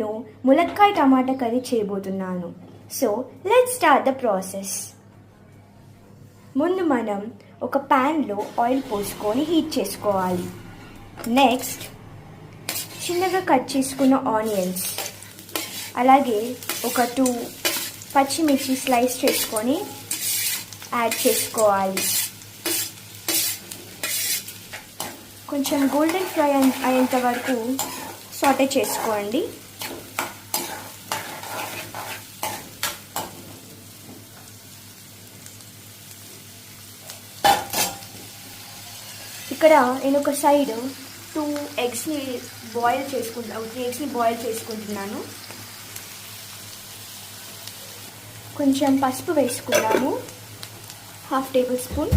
నేను ములక్కాయ టమాటా కర్రీ చేయబోతున్నాను. So let start the process ముందు మనం ఒక ప్యాన్లో ఆయిల్ పోసుకొని హీట్ చేసుకోవాలి. నెక్స్ట్ చిన్నగా కట్ చేసుకున్న ఆనియన్స్ అలాగే ఒక టూ పచ్చిమిర్చి స్లైస్ చేసుకొని యాడ్ చేసుకోవాలి. కొంచెం గోల్డెన్ ఫ్రై అయ్యేంత వరకు సాటే చేసుకోండి. ఇక్కడ నేను ఒక సైడ్ టూ ఎగ్స్ని బాయిల్ చేసుకుంటా త్రీ ఎగ్స్ని బాయిల్ చేసుకుంటున్నాను. కొంచెం పసుపు వేసుకున్నాము half tablespoon.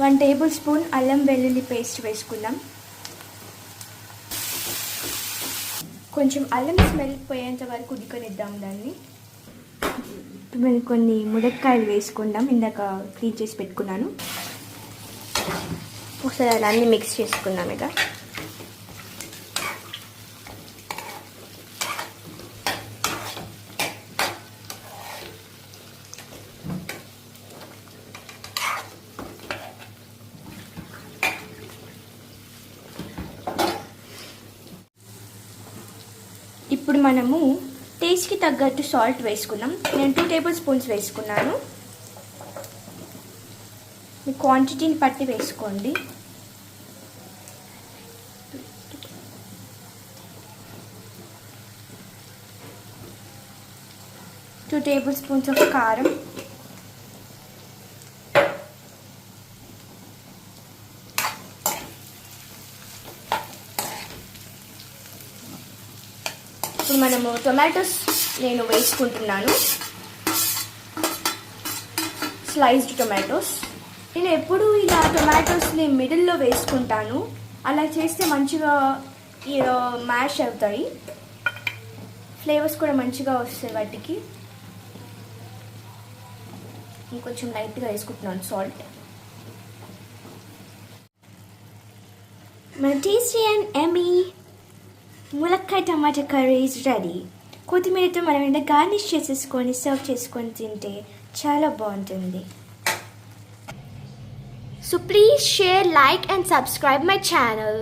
One tablespoon అల్లం వెల్లుల్లి పేస్ట్ వేసుకుందాం. కొంచెం అల్లం స్మెల్ పోయేంత వరకు ఉడికనిద్దాం దాన్ని. ఇప్పుడు మేము కొన్ని ములక్కాయలు వేసుకుందాం ఇందాక క్లీన్ చేసి పెట్టుకున్నాను. ఒకసారి అలా అన్ని మిక్స్ చేసుకున్నాం ఇక ఇప్పుడు మనము టేస్ట్కి తగ్గట్టు సాల్ట్ వేసుకుందాం నేను టూ టేబుల్ స్పూన్స్ వేసుకున్నాను. మీ క్వాంటిటీని పట్టి వేసుకోండి. టూ టేబుల్ స్పూన్స్ ఆఫ్ కారం. ఇప్పుడు మనము టొమాటోస్ నేను వేసుకుంటున్నాను. స్లైస్డ్ టొమాటోస్ నేను ఎప్పుడు ఇలా టొమాటోస్ని మిడిల్లో వేసుకుంటాను. అలా చేస్తే మంచిగా మ్యాష్ అవుతాయి. ఫ్లేవర్స్ కూడా మంచిగా వస్తాయి వాటికి. ఇంకొంచెం లైట్గా వేసుకుంటున్నాను సాల్ట్ మన టేస్టీ అండ్ ఎమీ ములక్కాయ టమాటా కర్రీ ఈజ్ రెడీ కొత్తిమీరతో మనం ఏంటంటే గార్నిష్ చేసేసుకొని సర్వ్ చేసుకొని తింటే చాలా బాగుంటుంది. So please share like and subscribe my channel